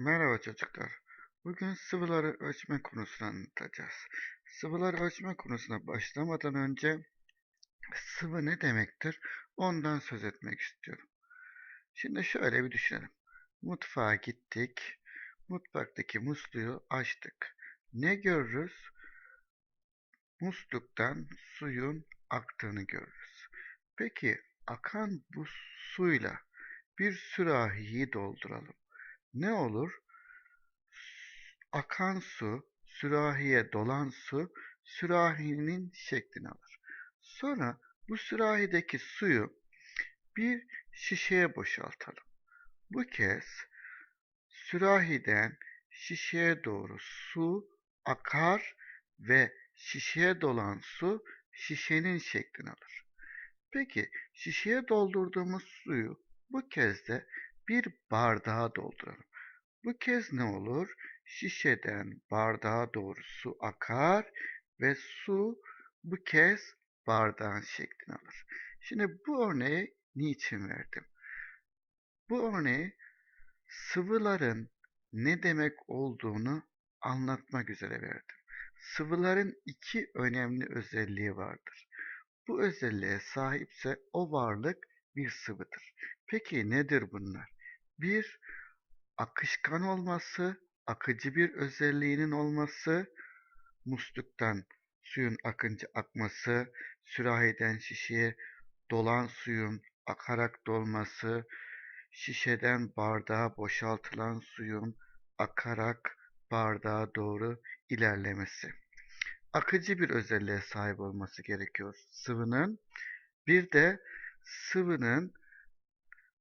Merhaba çocuklar. Bugün sıvıları ölçme konusunu anlatacağız. Sıvıları ölçme konusuna başlamadan önce sıvı ne demektir ondan söz etmek istiyorum. Şimdi şöyle bir düşünelim. Mutfağa gittik. Mutfaktaki musluğu açtık. Ne görürüz? Musluktan suyun aktığını görürüz. Peki akan bu suyla bir sürahiyi dolduralım. Ne olur? Akan su, sürahiye dolan su, sürahinin şeklini alır. Sonra bu sürahideki suyu bir şişeye boşaltalım. Bu kez sürahiden şişeye doğru su akar ve şişeye dolan su şişenin şeklini alır. Peki şişeye doldurduğumuz suyu bu kez de bir bardağa dolduralım. Bu kez ne olur? Şişeden bardağa doğru su akar ve su bu kez bardağın şeklini alır. Şimdi bu örneği niçin verdim? Bu örneği sıvıların ne demek olduğunu anlatmak üzere verdim. Sıvıların iki önemli özelliği vardır. Bu özelliğe sahipse o varlık bir sıvıdır. Peki nedir bunlar? Bir, akışkan olması, akıcı bir özelliğinin olması, musluktan suyun akınca akması, sürahiden şişeye dolan suyun akarak dolması, şişeden bardağa boşaltılan suyun akarak bardağa doğru ilerlemesi. Akıcı bir özelliğe sahip olması gerekiyor sıvının. Bir de sıvının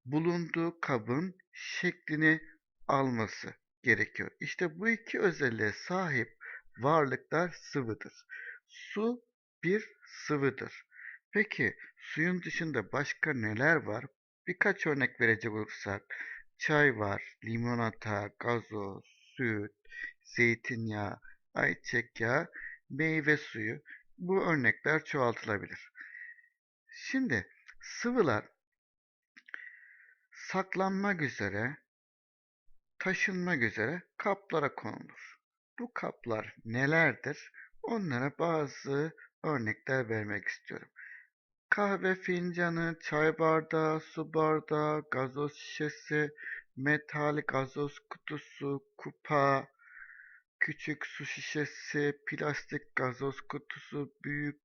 bulunduğu kabın şeklini alması gerekiyor. İşte bu iki özelliğe sahip varlıklar sıvıdır. Su bir sıvıdır. Peki suyun dışında başka neler var? Birkaç örnek verecek olursak çay var, limonata, gazoz, süt, zeytinyağı, ayçiçek yağı, meyve suyu. Bu örnekler çoğaltılabilir. Şimdi sıvılar saklanmak üzere, taşınmak üzere kaplara konulur. Bu kaplar nelerdir? Onlara bazı örnekler vermek istiyorum. Kahve fincanı, çay bardağı, su bardağı, gazoz şişesi, metal gazoz kutusu, kupa, küçük su şişesi, plastik gazoz kutusu, büyük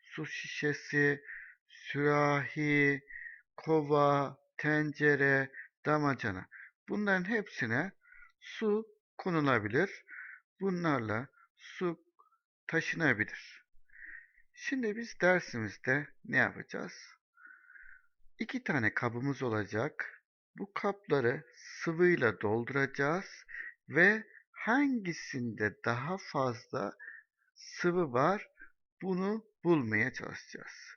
su şişesi, sürahi, kova, tencere, damacana. Bunların hepsine su konulabilir. Bunlarla su taşınabilir. Şimdi biz dersimizde ne yapacağız? İki tane kabımız olacak. Bu kapları sıvıyla dolduracağız ve hangisinde daha fazla sıvı var bunu bulmaya çalışacağız.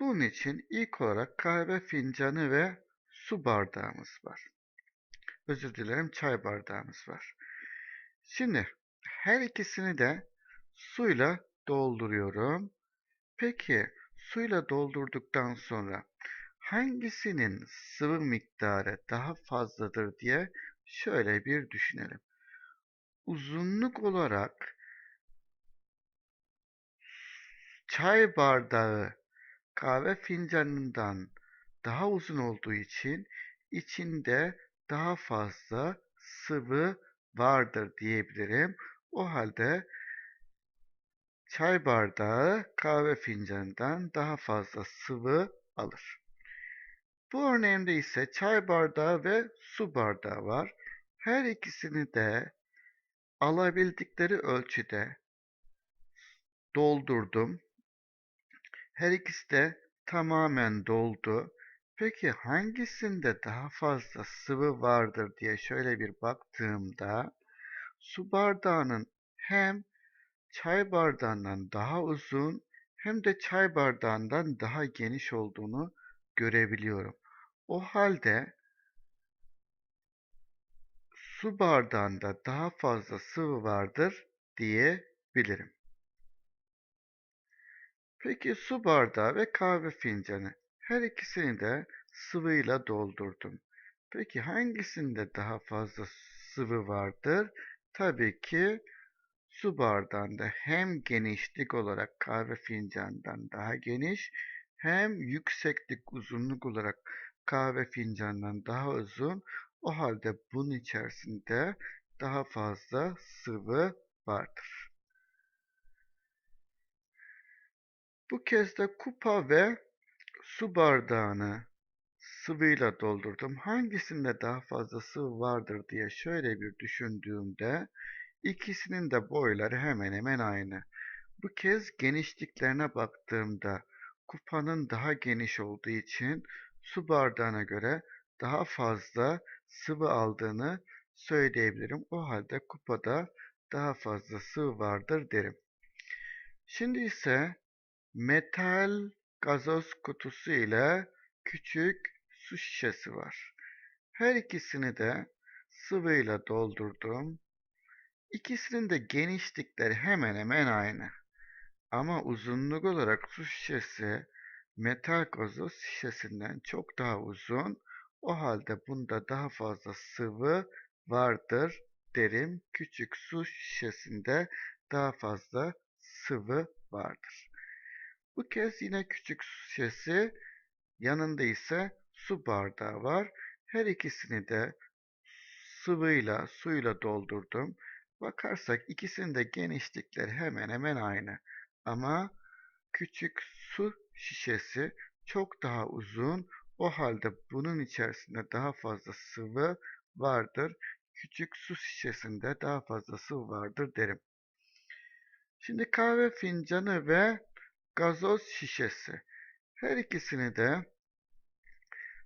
Bunun için ilk olarak kahve fincanı ve su bardağımız var. Özür dilerim çay bardağımız var. Şimdi her ikisini de suyla dolduruyorum. Peki suyla doldurduktan sonra hangisinin sıvı miktarı daha fazladır diye şöyle bir düşünelim. Uzunluk olarak çay bardağı kahve fincanından daha uzun olduğu için içinde daha fazla sıvı vardır diyebilirim. O halde çay bardağı kahve fincanından daha fazla sıvı alır. Bu örneğimde ise çay bardağı ve su bardağı var. Her ikisini de alabildikleri ölçüde doldurdum. Her ikisi de tamamen doldu. Peki hangisinde daha fazla sıvı vardır diye şöyle bir baktığımda su bardağının hem çay bardağından daha uzun hem de çay bardağından daha geniş olduğunu görebiliyorum. O halde su bardağında daha fazla sıvı vardır diyebilirim. Peki su bardağı ve kahve fincanı her ikisini de sıvıyla doldurdum. Peki hangisinde daha fazla sıvı vardır? Tabii ki su bardağında hem genişlik olarak kahve fincanından daha geniş hem yükseklik uzunluk olarak kahve fincanından daha uzun. O halde bunun içerisinde daha fazla sıvı vardır. Bu kez de kupa ve su bardağını sıvıyla doldurdum. Hangisinde daha fazla sıvı vardır diye şöyle bir düşündüğümde ikisinin de boyları hemen hemen aynı. Bu kez genişliklerine baktığımda kupanın daha geniş olduğu için su bardağına göre daha fazla sıvı aldığını söyleyebilirim. O halde kupada daha fazla sıvı vardır derim. Şimdi ise metal gazoz kutusu ile küçük su şişesi var. Her ikisini de sıvıyla doldurdum. İkisinin de genişlikleri hemen hemen aynı. Ama uzunluk olarak su şişesi metal gazoz şişesinden çok daha uzun. O halde bunda daha fazla sıvı vardır derim. Küçük su şişesinde daha fazla sıvı vardır. Bu kez yine küçük şişesi yanında ise su bardağı var. Her ikisini de sıvıyla, suyla doldurdum. Bakarsak ikisinin de genişlikleri hemen hemen aynı. Ama küçük su şişesi çok daha uzun. O halde bunun içerisinde daha fazla sıvı vardır. Küçük su şişesinde daha fazla sıvı vardır derim. Şimdi kahve fincanı ve gazoz şişesi. Her ikisini de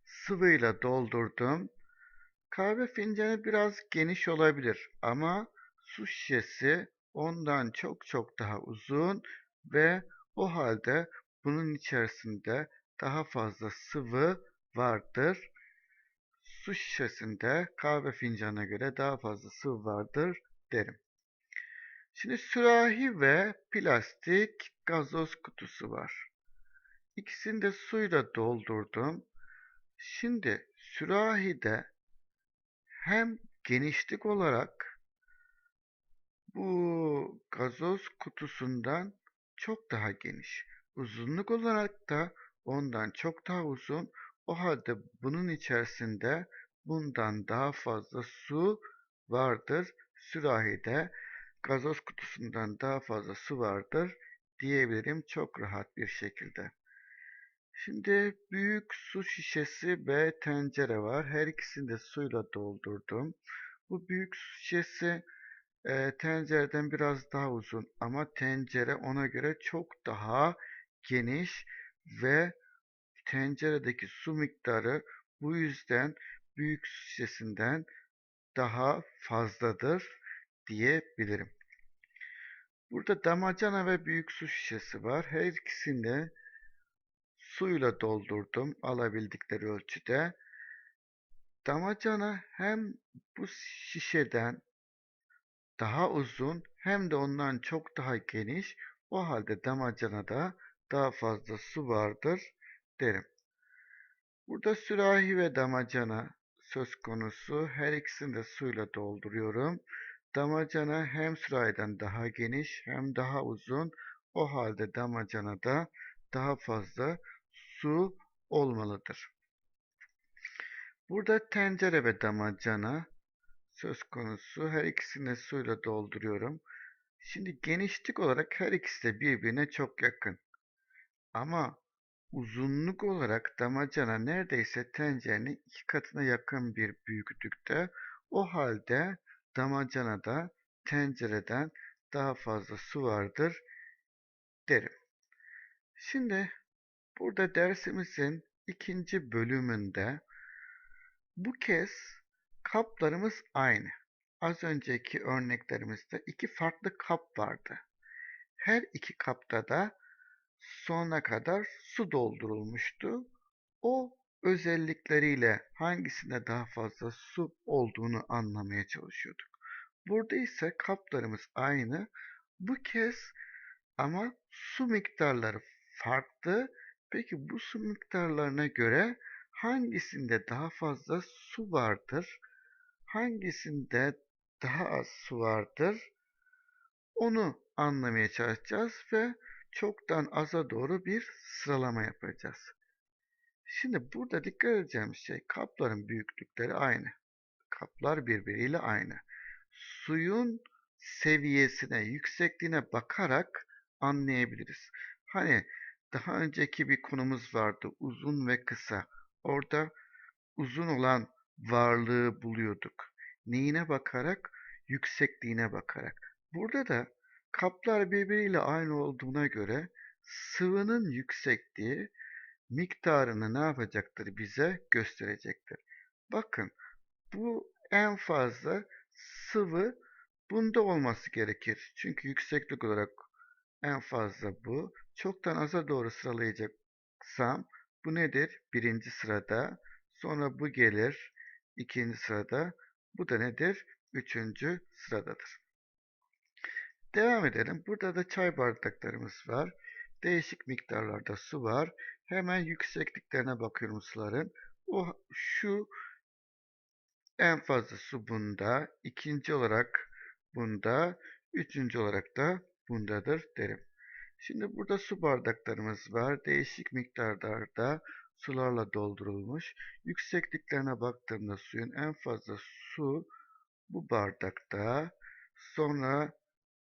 sıvıyla doldurdum. Kahve fincanı biraz geniş olabilir ama su şişesi ondan çok çok daha uzun ve o halde bunun içerisinde daha fazla sıvı vardır. Su şişesinde kahve fincanına göre daha fazla sıvı vardır derim. Şimdi sürahi ve plastik gazoz kutusu var. İkisini de suyla doldurdum. Şimdi sürahide hem genişlik olarak bu gazoz kutusundan çok daha geniş. Uzunluk olarak da ondan çok daha uzun. O halde bunun içerisinde bundan daha fazla su vardır. Sürahide gazoz kutusundan daha fazla su vardır diyebilirim çok rahat bir şekilde. Şimdi büyük su şişesi ve tencere var. Her ikisini de suyla doldurdum. Bu büyük su şişesi e, tencereden biraz daha uzun ama tencere ona göre çok daha geniş ve tenceredeki su miktarı bu yüzden büyük su şişesinden daha fazladır diyebilirim. Burada damacana ve büyük su şişesi var. Her ikisini suyla doldurdum alabildikleri ölçüde. Damacana hem bu şişeden daha uzun hem de ondan çok daha geniş. O halde damacanada daha fazla su vardır derim. Burada sürahi ve damacana söz konusu. Her ikisini de suyla dolduruyorum. Damacana hem sürahiden daha geniş hem daha uzun. O halde damacanada daha fazla su olmalıdır. Burada tencere ve damacana söz konusu. Her ikisini suyla dolduruyorum. Şimdi genişlik olarak her ikisi de birbirine çok yakın. Ama uzunluk olarak damacana neredeyse tencerenin iki katına yakın bir büyüklükte. O halde damacanada tencereden daha fazla su vardır derim. Şimdi burada dersimizin ikinci bölümünde bu kez kaplarımız aynı. Az önceki örneklerimizde iki farklı kap vardı. Her iki kapta da sonuna kadar su doldurulmuştu. O özellikleriyle hangisinde daha fazla su olduğunu anlamaya çalışıyorduk. Burada ise kaplarımız aynı. Bu kez ama su miktarları farklı. Peki bu su miktarlarına göre hangisinde daha fazla su vardır? Hangisinde daha az su vardır? Onu anlamaya çalışacağız ve çoktan aza doğru bir sıralama yapacağız. Şimdi burada dikkat edeceğimiz şey kapların büyüklükleri aynı. Kaplar birbiriyle aynı. Suyun seviyesine, yüksekliğine bakarak anlayabiliriz. Hani daha önceki bir konumuz vardı uzun ve kısa. Orada uzun olan varlığı buluyorduk. Neyine bakarak? Yüksekliğine bakarak. Burada da kaplar birbiriyle aynı olduğuna göre sıvının yüksekliği miktarını ne yapacaktır bize gösterecektir. Bakın bu en fazla sıvı bunda olması gerekir. Çünkü yükseklik olarak en fazla bu. Çoktan aza doğru sıralayacaksam bu nedir? Birinci sırada. Sonra bu gelir. ikinci sırada. Bu da nedir? Üçüncü sıradadır. Devam edelim. Burada da çay bardaklarımız var. Değişik miktarlarda su var. Hemen yüksekliklerine bakıyorum suların. O şu en fazla su bunda. ikinci olarak bunda. Üçüncü olarak da bundadır derim. Şimdi burada su bardaklarımız var. Değişik miktarlarda sularla doldurulmuş. Yüksekliklerine baktığımda suyun en fazla su bu bardakta. Sonra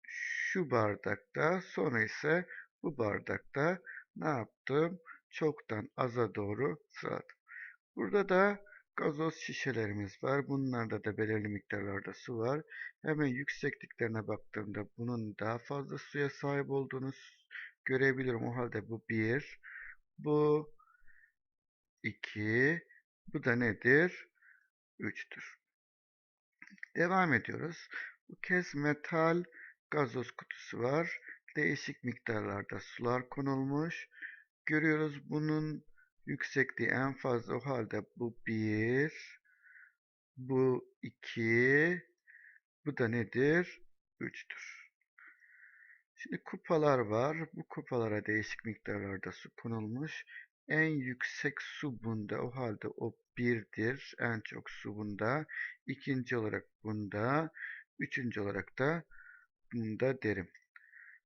şu bardakta. Sonra ise bu bardakta ne yaptım? Çoktan aza doğru sıraladım. Burada da gazoz şişelerimiz var. Bunlarda da belirli miktarlarda su var. Hemen yüksekliklerine baktığımda bunun daha fazla suya sahip olduğunu görebilirim. O halde bu 1, bu 2, bu da nedir? 3'tür. Devam ediyoruz. Bu kez metal gazoz kutusu var. Değişik miktarlarda sular konulmuş. Görüyoruz bunun yüksekliği en fazla o halde bu 1, bu 2, bu da nedir? 3'tür. Şimdi kupalar var. Bu kupalara değişik miktarlarda su konulmuş. En yüksek su bunda. O halde o 1'dir. En çok su bunda. İkinci olarak bunda. Üçüncü olarak da bunda derim.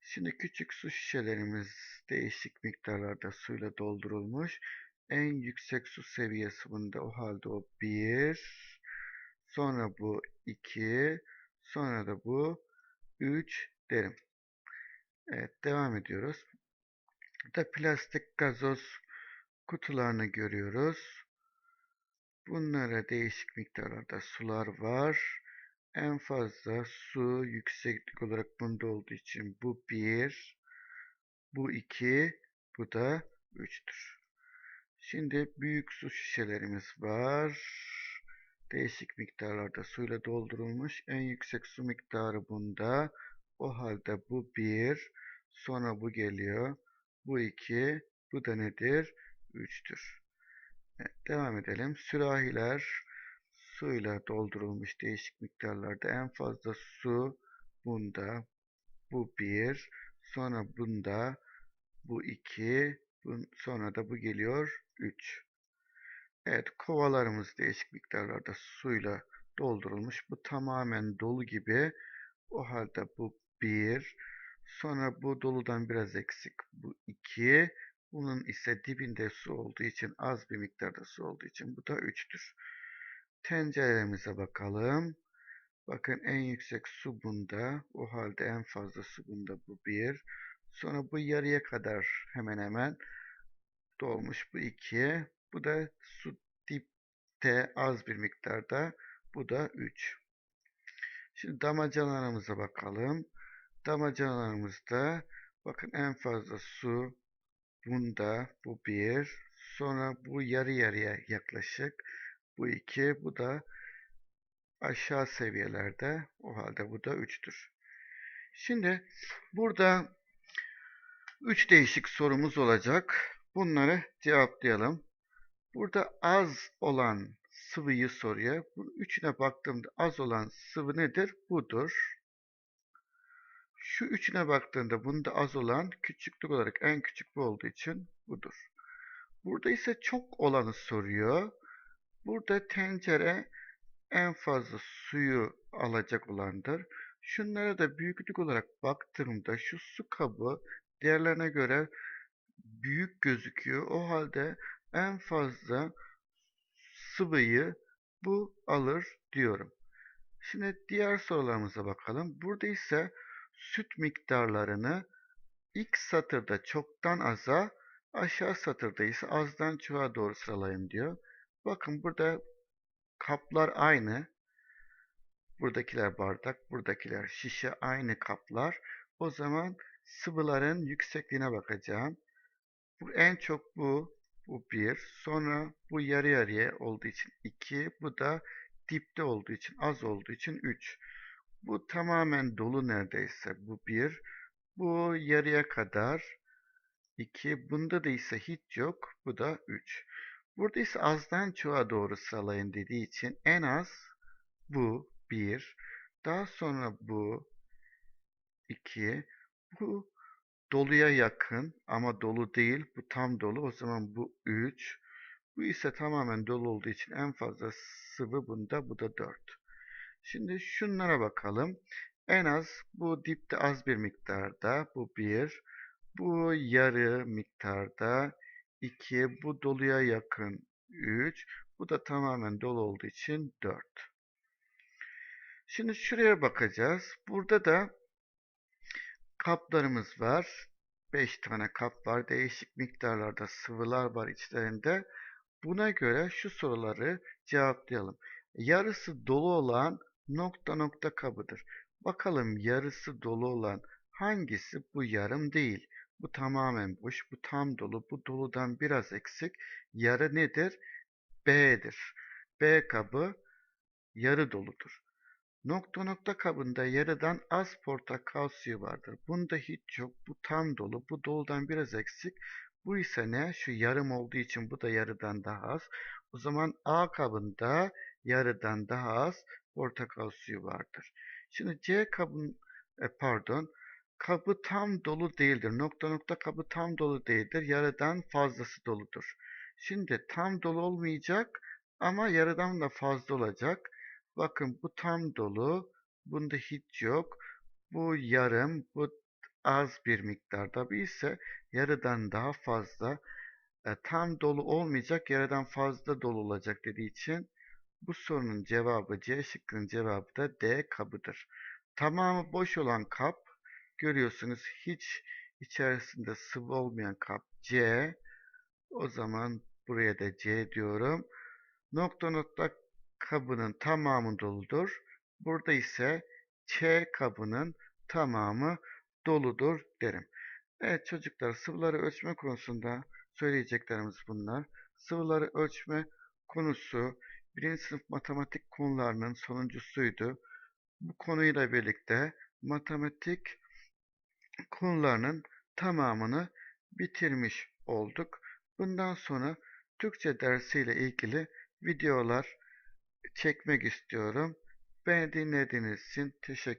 Şimdi küçük su şişelerimiz değişik miktarlarda suyla doldurulmuş. En yüksek su seviyesi bunda. O halde o 1. Sonra bu 2. Sonra da bu 3 derim. Evet devam ediyoruz. Burada plastik gazoz kutularını görüyoruz. Bunlara değişik miktarlarda sular var. En fazla su yükseklik olarak bunda olduğu için bu 1, bu 2, bu da 3'tür. Şimdi büyük su şişelerimiz var. Değişik miktarlarda suyla doldurulmuş. En yüksek su miktarı bunda. O halde bu 1, sonra bu geliyor. Bu 2, bu da nedir? 3'tür. Evet, devam edelim. Sürahiler suyla doldurulmuş değişik miktarlarda. En fazla su bunda. Bu 1, sonra bunda. Bu 2, sonra da bu geliyor 3. Evet kovalarımız değişik miktarlarda suyla doldurulmuş. Bu tamamen dolu gibi. O halde bu 1. Sonra bu doludan biraz eksik. Bu 2. Bunun ise dibinde su olduğu için az bir miktarda su olduğu için bu da 3'tür. Tenceremize bakalım. Bakın en yüksek su bunda. O halde en fazla su bunda bu 1. Sonra bu yarıya kadar hemen hemen dolmuş bu 2. Bu da su dipte az bir miktarda. Bu da 3. Şimdi damacanalarımıza bakalım. Damacanalarımızda bakın en fazla su bunda bu 1. Sonra bu yarı yarıya yaklaşık. Bu 2. Bu da aşağı seviyelerde. O halde bu da 3'tür. Şimdi burada 3 değişik sorumuz olacak. Bunları cevaplayalım. Burada az olan sıvıyı soruyor. Bu üçüne baktığımda az olan sıvı nedir? Budur. Şu üçüne baktığında bunda az olan küçüklük olarak en küçük bu olduğu için budur. Burada ise çok olanı soruyor. Burada tencere en fazla suyu alacak olandır. Şunlara da büyüklük olarak baktığımda şu su kabı diğerlerine göre büyük gözüküyor. O halde en fazla sıvıyı bu alır diyorum. Şimdi diğer sorularımıza bakalım. Burada ise süt miktarlarını ilk satırda çoktan aza, aşağı satırda ise azdan çoğa doğru sıralayın diyor. Bakın burada kaplar aynı. Buradakiler bardak, buradakiler şişe aynı kaplar. O zaman sıvıların yüksekliğine bakacağım. Bu en çok bu, bu bir. Sonra bu yarı yarıya olduğu için iki. Bu da dipte olduğu için az olduğu için üç. Bu tamamen dolu neredeyse. Bu bir. Bu yarıya kadar 2. Bunda da ise hiç yok. Bu da 3. Burada ise azdan çoğa doğru sıralayın dediği için en az bu 1. Daha sonra bu 2. Bu doluya yakın ama dolu değil. Bu tam dolu. O zaman bu 3. Bu ise tamamen dolu olduğu için en fazla sıvı bunda. Bu da 4. Şimdi şunlara bakalım. En az bu dipte az bir miktarda. Bu 1. Bu yarı miktarda 2. Bu doluya yakın 3. Bu da tamamen dolu olduğu için 4. Şimdi şuraya bakacağız. Burada da kaplarımız var. 5 tane kap var. Değişik miktarlarda sıvılar var içlerinde. Buna göre şu soruları cevaplayalım. Yarısı dolu olan nokta nokta kabıdır. Bakalım yarısı dolu olan hangisi? Bu yarım değil. Bu tamamen boş. Bu tam dolu. Bu doludan biraz eksik. Yarı nedir? B'dir. B kabı yarı doludur. Nokta nokta kabında yarıdan az portakal suyu vardır. Bunda hiç yok. Bu tam dolu. Bu doludan biraz eksik. Bu ise ne? Şu yarım olduğu için bu da yarıdan daha az. O zaman A kabında yarıdan daha az portakal suyu vardır. Şimdi C kabın e, pardon kabı tam dolu değildir. Nokta nokta kabı tam dolu değildir. Yarıdan fazlası doludur. Şimdi tam dolu olmayacak ama yarıdan da fazla olacak. Bakın bu tam dolu. Bunda hiç yok. Bu yarım. Bu az bir miktarda. Bu ise yarıdan daha fazla. E, tam dolu olmayacak. Yarıdan fazla dolu olacak dediği için bu sorunun cevabı C şıkkının cevabı da D kabıdır. Tamamı boş olan kap görüyorsunuz hiç içerisinde sıvı olmayan kap C. O zaman buraya da C diyorum. Nokta nokta kabının tamamı doludur. Burada ise Ç kabının tamamı doludur derim. Evet çocuklar sıvıları ölçme konusunda söyleyeceklerimiz bunlar. Sıvıları ölçme konusu birinci sınıf matematik konularının sonuncusuydu. Bu konuyla birlikte matematik konularının tamamını bitirmiş olduk. Bundan sonra Türkçe dersiyle ilgili videolar çekmek istiyorum. Beni dinlediğiniz için teşekkür